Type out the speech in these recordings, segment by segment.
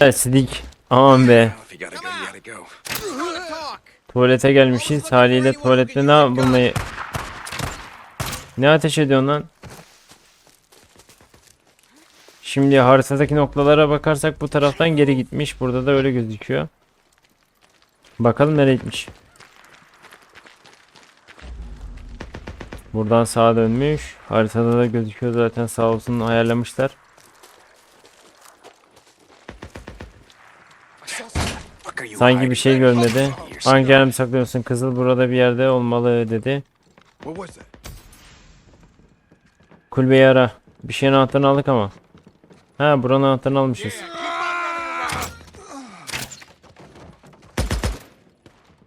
Evet, Sidik. Aman be. Tuvalete gelmişiz. Haliyle tuvalette ne bulmayı... Ne ateş ediyorsun lan? Şimdi haritadaki noktalara bakarsak bu taraftan geri gitmiş. Burada da öyle gözüküyor. Bakalım nereye gitmiş. Buradan sağa dönmüş. Haritada da gözüküyor zaten sağ olsun ayarlamışlar. Fuck are you Sanki bir şey görmedi. Hangi yerim saklıyorsun? Kızıl burada bir yerde olmalı dedi. Kulübeyi ara. Bir şeyin anahtarını aldık ama. Ha buranın anahtarını almışız.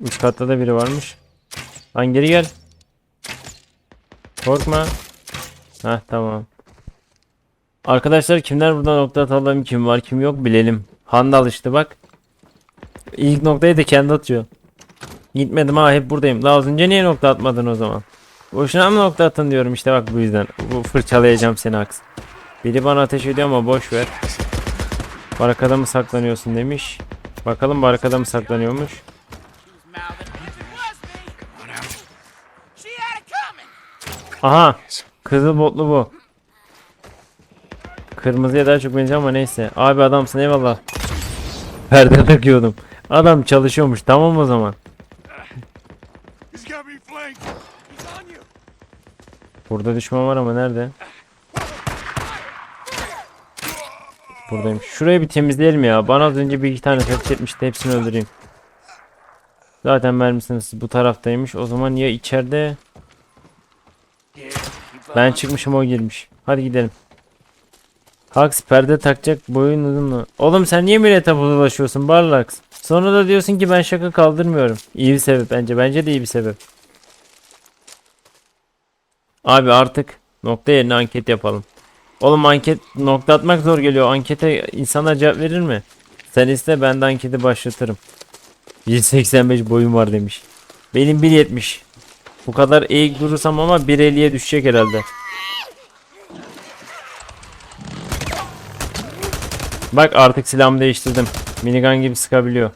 Üst katta da biri varmış. Lan geri gel. Korkma. Heh tamam. Arkadaşlar kimler burada nokta atalım kim var kim yok bilelim. Handal işte bak. İlk noktayı da kendi atıyor. Gitmedim ha hep buradayım. Daha az önce niye nokta atmadın o zaman? Boşuna mı nokta atın diyorum işte bak bu yüzden. Bu fırçalayacağım seni aks. Biri bana ateş ediyor ama boş ver. Barakada mı saklanıyorsun demiş. Bakalım barakada mı saklanıyormuş. Aha. Kızıl botlu bu. Kırmızıya daha çok benziyor ama neyse. Abi adamsın eyvallah. Perde takıyordum. Adam çalışıyormuş tamam o zaman. Burada düşman var ama nerede? Buradayım. Şurayı bir temizleyelim ya. Bana az önce bir iki tane tehdit etmişti. Hepsini öldüreyim. Zaten mermisiniz bu taraftaymış. O zaman ya içeride ben çıkmışım o girmiş. Hadi gidelim. Hax perde takacak boyun uzun mu? Oğlum sen niye millete bulaşıyorsun Barlax? Sonra da diyorsun ki ben şaka kaldırmıyorum. İyi bir sebep bence. Bence de iyi bir sebep. Abi artık nokta yerine anket yapalım. Oğlum anket nokta atmak zor geliyor. Ankete insanlar cevap verir mi? Sen iste ben de anketi başlatırım. 1.85 boyum var demiş. Benim 1.70. Bu kadar eğik durursam ama 1.50'ye düşecek herhalde. Bak artık silahımı değiştirdim. Minigun gibi sıkabiliyor.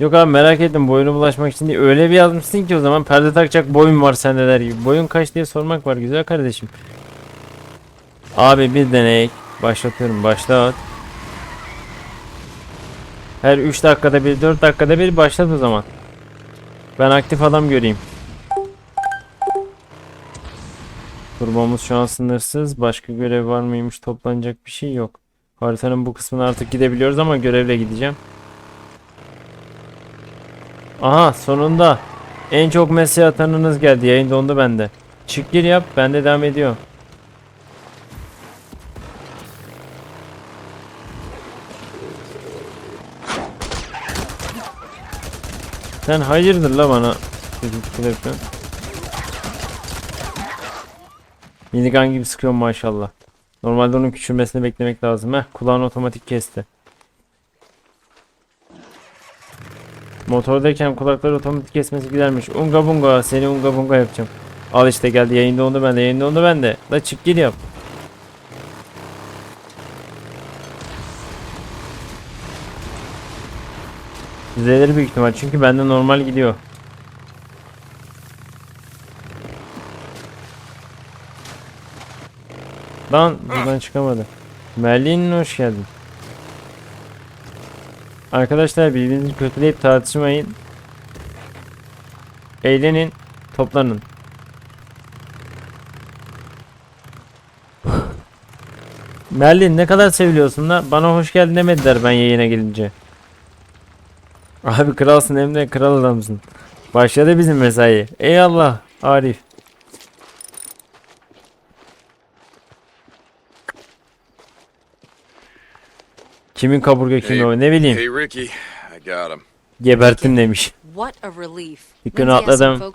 Yok abi merak ettim boyunu bulaşmak için değil. Öyle bir yazmışsın ki o zaman perde takacak boyun var sende der gibi. Boyun kaç diye sormak var güzel kardeşim. Abi bir deney. Başlatıyorum başlat. Her 3 dakikada bir 4 dakikada bir başlat o zaman. Ben aktif adam göreyim. Turbomuz şu an sınırsız. Başka görev var mıymış toplanacak bir şey yok. Haritanın bu kısmına artık gidebiliyoruz ama görevle gideceğim. Aha sonunda. En çok mesaj atanınız geldi. Yayın dondu bende. Çık gir yap. Ben de devam ediyor. Sen hayırdır la bana. Çocuk Minigun gibi sıkıyorum maşallah. Normalde onun küçülmesini beklemek lazım. Heh kulağını otomatik kesti. Motordayken kulakları otomatik kesmesi güzelmiş. Unga bunga seni unga bunga yapacağım. Al işte geldi yayında onu ben de yayında onu ben de. La çık gir yap. Düzelir büyük ihtimal çünkü bende normal gidiyor. Lan buradan çıkamadı. Merlin hoş geldin. Arkadaşlar birbirinizi kötüleyip tartışmayın. Eğlenin, toplanın. Merlin ne kadar seviliyorsun da bana hoş geldin demediler ben yayına gelince. Abi kralsın hem de kral adamsın. Başladı bizim mesai. Eyvallah Arif. Kimin kaburga kimin Hey, o ne bileyim. Hey, Ricky. I got him. Geberttim demiş. What a relief. Some atladım.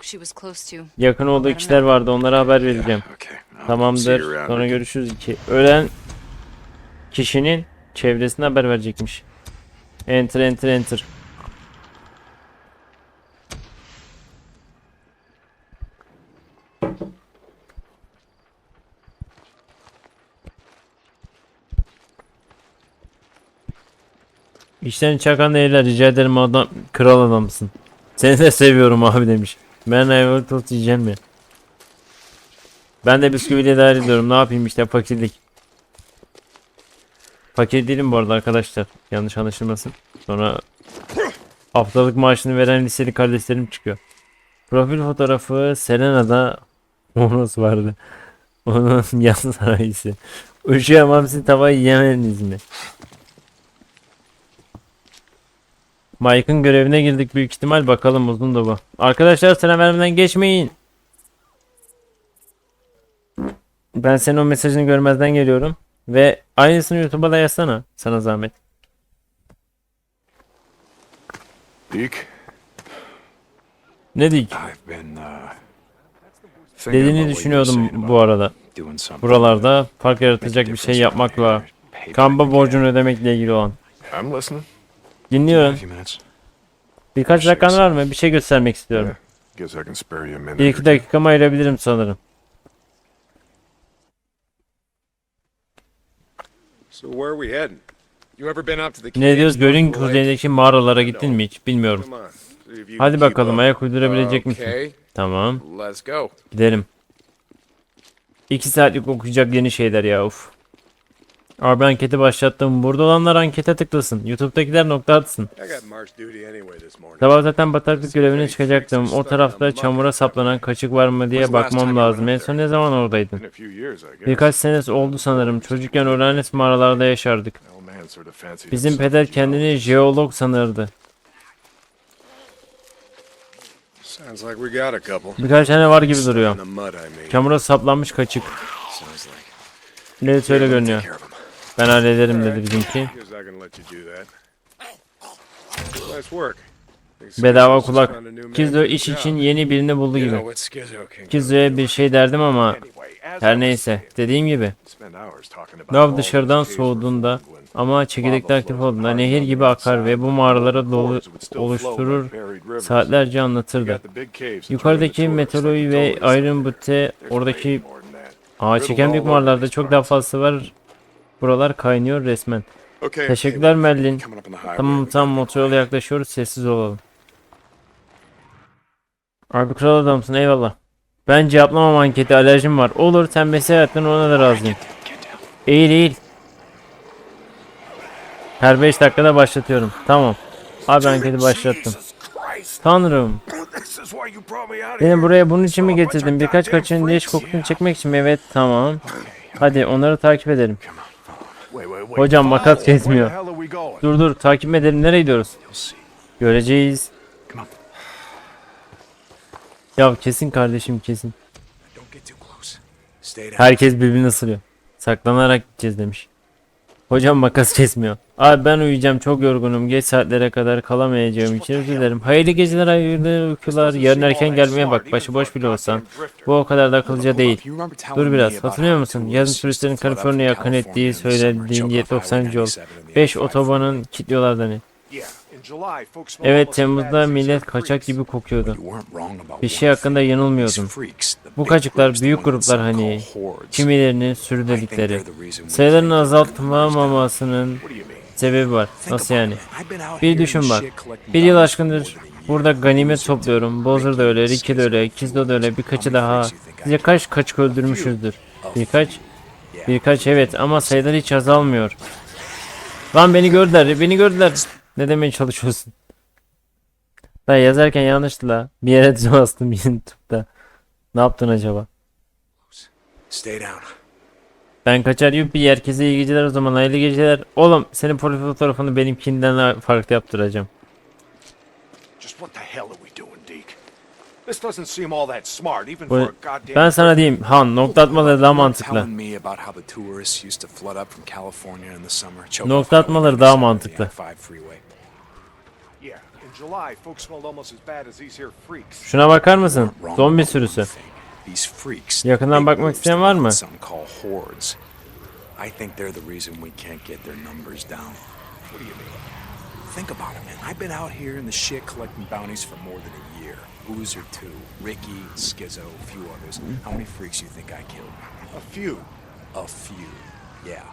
Yakın olduğu kişiler vardı onlara haber vereceğim. Tamamdır. Sonra görüşürüz ki. Ölen kişinin çevresine haber verecekmiş. Enter enter enter. İşten çakan değiller rica ederim adam kral adamsın. Seni de seviyorum abi demiş. Ben ayvalık tost yiyeceğim ya. Ben de bisküviyle idare ediyorum. Ne yapayım işte fakirlik. Fakir değilim bu arada arkadaşlar. Yanlış anlaşılmasın. Sonra haftalık maaşını veren liseli kardeşlerim çıkıyor. Profil fotoğrafı Selena'da Monos vardı. Onun yan sanayisi. Uşuya hamsi tava yiyemediniz mi? Mike'ın görevine girdik büyük ihtimal bakalım uzun da bu. Arkadaşlar selam vermeden geçmeyin. Ben senin o mesajını görmezden geliyorum. Ve aynısını YouTube'a da yazsana. Sana zahmet. Deke, Ne dik? Uh... Dediğini düşünüyordum bu arada. Buralarda fark yaratacak bir şey yapmakla kamba borcunu ödemekle ilgili olan. Dinliyorum. Birkaç dakikan var mı? Bir şey göstermek istiyorum. Bir iki two. dakikamı ayırabilirim sanırım. Ne diyoruz? Gölün of kuzeyindeki mağaralara gittin mi hiç? Bilmiyorum. Hadi bakalım ayak uydurabilecek misin? Tamam. Gidelim. 2 saatlik okuyacak yeni şeyler ya uf. Abi anketi başlattım. Burada olanlar ankete tıklasın. YouTube'dakiler nokta atsın. Sabah zaten bataklık görevine çıkacaktım. O tarafta çamura saplanan kaçık var mı diye bakmam lazım. En son ne zaman oradaydın? Birkaç senesi oldu sanırım. Çocukken Oranes mağaralarda yaşardık. Bizim peder kendini jeolog sanırdı. Birkaç tane var gibi duruyor. Çamura saplanmış kaçık. Evet öyle görünüyor. Ben hallederim dedi bizimki. Bedava kulak. Kizo iş için yeni birini buldu gibi. Kizo'ya bir şey derdim ama her neyse. Dediğim gibi. Lav dışarıdan soğuduğunda ama çekirdekler aktif olduğunda nehir gibi akar ve bu mağaralara dolu oluşturur saatlerce anlatırdı. Yukarıdaki Metaloy ve Iron Butte oradaki ağa çeken büyük mağaralarda çok daha fazlası var. Buralar kaynıyor resmen. Okay, Teşekkürler Merlin. The highway. Tamam tamam motoryola yaklaşıyoruz sessiz olalım. Abi kral adamsın eyvallah. Ben cevaplamam anketi alerjim var. Olur sen mesai attın ona da razıyım. Eğil eğil. Her 5 dakikada başlatıyorum. Tamam. Abi anketi başlattım. Tanrım. Beni buraya bunun için mi getirdin? Birkaç kaçın leş kokusunu çekmek için mi? Evet tamam. Hadi onları takip edelim. Hocam makas kesmiyor. Dur dur takip edelim. Nereye gidiyoruz? Göreceğiz. Ya kesin kardeşim kesin. Herkes birbirini ısırıyor. Saklanarak gideceğiz demiş. Hocam makas kesmiyor. Abi ben uyuyacağım çok yorgunum. Geç saatlere kadar kalamayacağım için özür dilerim. Hayırlı geceler hayırlı uykular. Yarın erken gelmeye bak. Başıboş bile olsan. Bu o kadar da akıllıca değil. Dur biraz. Hatırlıyor musun? Yazın turistlerin Kaliforniya'ya akın ettiği söylediğin 90. yol. 5 otobanın kilitliyorlar hani. Evet Temmuz'da millet kaçak gibi kokuyordu. Bir şey hakkında yanılmıyordum. Bu kaçıklar büyük gruplar hani kimilerini sürü dedikleri. Sayıların azaltılmamasının sebebi var. Nasıl yani? Bir düşün bak. Bir yıl aşkındır burada ganimet topluyorum. Bozur da öyle, Ricky de öyle, Kizdo da öyle, birkaçı daha. Sizce kaç kaçık öldürmüşüzdür? Birkaç? Birkaç evet ama sayılar hiç azalmıyor. Lan beni gördüler, beni gördüler. Ne demeye çalışıyorsun? Ben yazarken yanlıştı la. Bir yere bastım YouTube'da. Ne yaptın acaba? Stay down. Ben kaçar yuppi herkese iyi geceler o zaman hayırlı geceler. Oğlum senin profil fotoğrafını benimkinden farklı yaptıracağım. Just what the hell are we doing, Deke? This doesn't seem all that smart, even for a goddamn. Ben sana diyeyim Han nokta atmaları daha mantıklı. Nokta atmaları daha 97 mantıklı. I-5 freeway. Yeah, in July, folks smelled almost as bad as these here freaks. Şuna bakar mısın? Zombi sürüsü. Yakından bakmak isteyen var mı? I think they're the reason we can't get their numbers down. What do you mean? Think about it, man. I've been out here in the shit collecting bounties for more than a year. Boozer too, Ricky, Skizzo, a few others. How many freaks do you think I killed? A few. A few. Yeah.